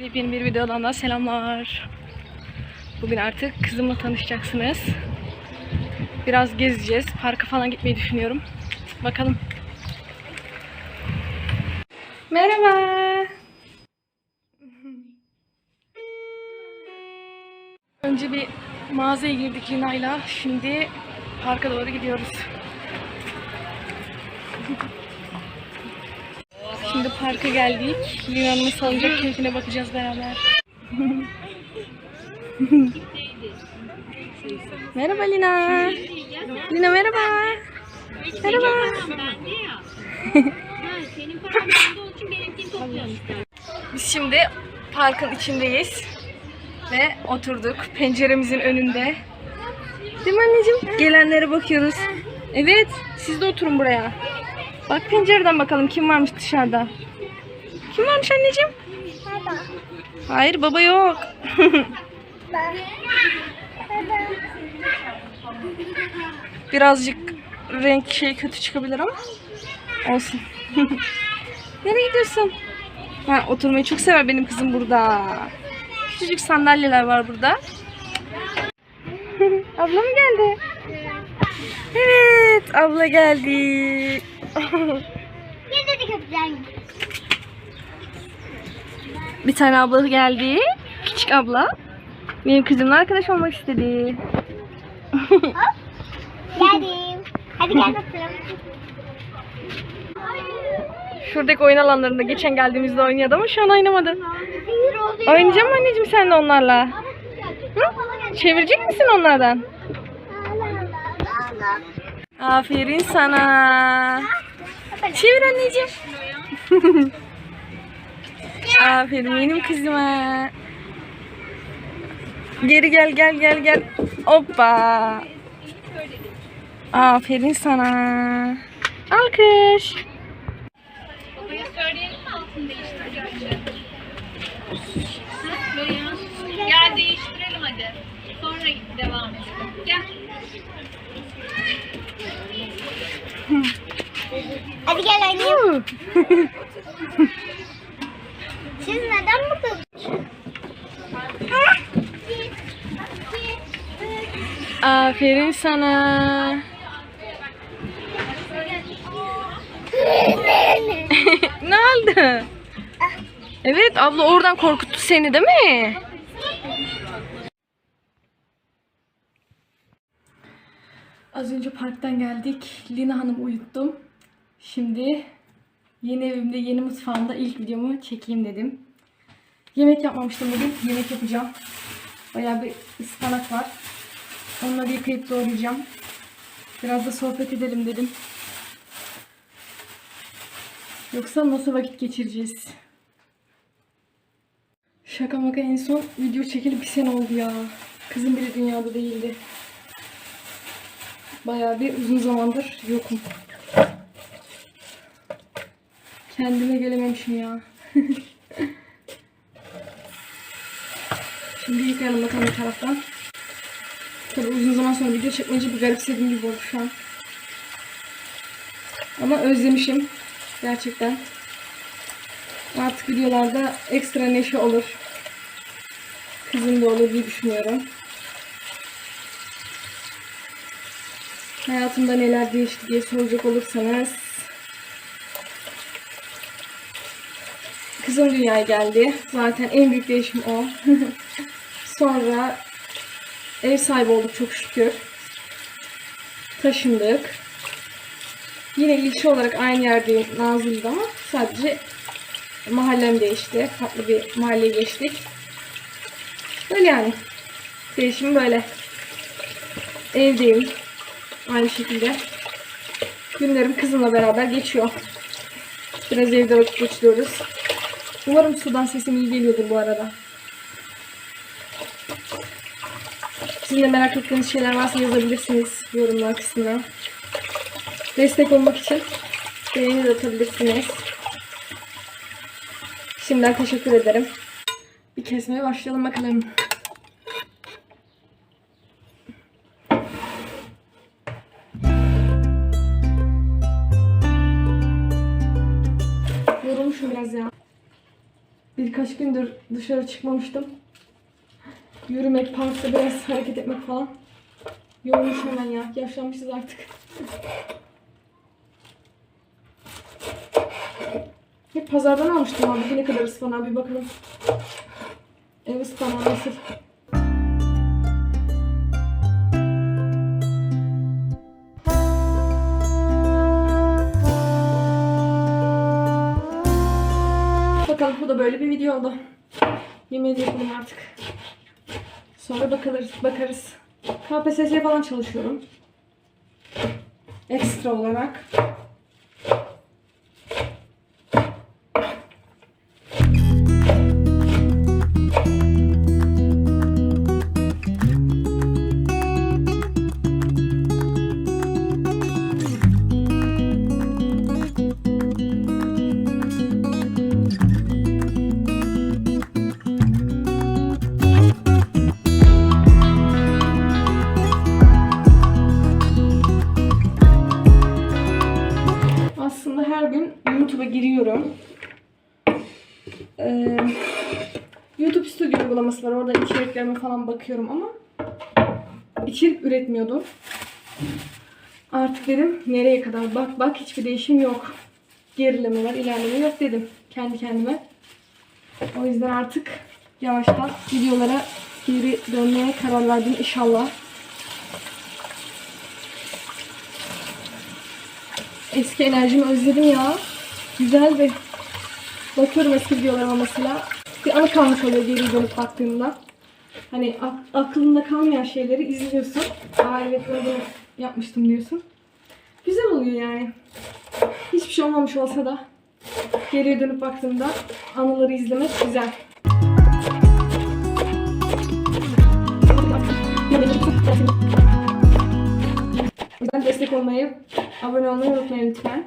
Yeni bir videodan da selamlar. Bugün artık kızımla tanışacaksınız. Biraz gezeceğiz. Parka falan gitmeyi düşünüyorum. Bakalım. Merhaba. Önce bir mağazaya girdik Lina'yla. Şimdi parka doğru gidiyoruz. Şimdi parka geldik. Lina'nın salıncak keyfine bakacağız beraber. merhaba Lina. Lina merhaba. Merhaba. Biz şimdi parkın içindeyiz. Ve oturduk penceremizin önünde. Değil mi anneciğim? Gelenlere bakıyoruz. Evet, siz de oturun buraya. Bak pencereden bakalım kim varmış dışarıda. Kim varmış anneciğim? Hayır baba yok. Birazcık renk şey kötü çıkabilir ama olsun. Nereye gidiyorsun? Ha, oturmayı çok sever benim kızım burada. Küçücük sandalyeler var burada. abla mı geldi? Evet, abla geldi. Bir tane abla geldi. Küçük abla. Benim kızımla arkadaş olmak istedi. Geldim. Hadi gel bakalım. Şuradaki oyun alanlarında geçen geldiğimizde oynuyordu ama şu an oynamadı. Oynayacak mı anneciğim sen de onlarla? Hı? Çevirecek misin onlardan? Aferin sana. Çevir anneciğim. Aferin benim kızıma. Geri gel gel gel gel. Hoppa. Aferin sana. Alkış. Gel değiştirelim hadi. Sonra devam edelim. Gel. Hadi gel oynayalım. Siz neden burada? Aferin sana. ne oldu? Evet abla oradan korkuttu seni değil mi? Az önce parktan geldik. Lina Hanım uyuttum. Şimdi yeni evimde, yeni mutfağımda ilk videomu çekeyim dedim. Yemek yapmamıştım bugün. Yemek yapacağım. Bayağı bir ıspanak var. Onları yıkayıp doğrayacağım. Biraz da sohbet edelim dedim. Yoksa nasıl vakit geçireceğiz? Şaka maka en son video çekilip bir sene oldu ya. Kızım bile dünyada değildi. Bayağı bir uzun zamandır yokum. Kendime gelememişim ya. Şimdi yıkayalım bakalım bir taraftan. Tabii uzun zaman sonra video çekmeyince bir garipsediğim gibi oldu şu an. Ama özlemişim. Gerçekten. Artık videolarda ekstra neşe olur. Kızım da olur diye düşünüyorum. Hayatımda neler değişti diye soracak olursanız Kızım dünyaya geldi. Zaten en büyük değişim o. Sonra ev sahibi olduk çok şükür. Taşındık. Yine ilçe olarak aynı yerdeyim Nazilli'de ama sadece mahallem değişti. Farklı bir mahalleye geçtik. Böyle yani. Değişim böyle. Evdeyim. Aynı şekilde. Günlerim kızımla beraber geçiyor. Biraz evde vakit geçiriyoruz. Umarım sudan sesim iyi geliyordur bu arada. Sizin de merak ettiğiniz şeyler varsa yazabilirsiniz yorumlar kısmına. Destek olmak için beğeni de atabilirsiniz. Şimdiden teşekkür ederim. Bir kesmeye başlayalım bakalım. Biraz ya. birkaç gündür dışarı çıkmamıştım. Yürümek, parkta biraz hareket etmek falan. Yormuş hemen ya. Yaşlanmışız artık. Hep pazardan almıştım abi. Ne kadar ıspanağı bir bakalım. Ev ıspanağı nasıl? Böyle bir video oldu. Yemeği yapalım artık. Sonra bakarız. bakarız. KPSS falan çalışıyorum. Ekstra olarak. Giriyorum. Ee, YouTube Studio uygulaması var. Orada içeriklerime falan bakıyorum ama içerik üretmiyordum. Artık dedim nereye kadar bak bak hiçbir değişim yok. Gerileme var, ilerleme yok dedim kendi kendime. O yüzden artık yavaştan videolara geri dönmeye karar verdim inşallah. Eski enerjimi özledim ya. Güzel ve bakıyorum eski videolarıma mesela. Bir anı kalmış oluyor geri dönüp baktığımda. Hani ak- aklında kalmayan şeyleri izliyorsun. Aa evet ben bunu yapmıştım diyorsun. Güzel oluyor yani. Hiçbir şey olmamış olsa da geriye dönüp baktığımda anıları izlemek güzel. Yüzden destek olmayı, abone olmayı unutmayın lütfen.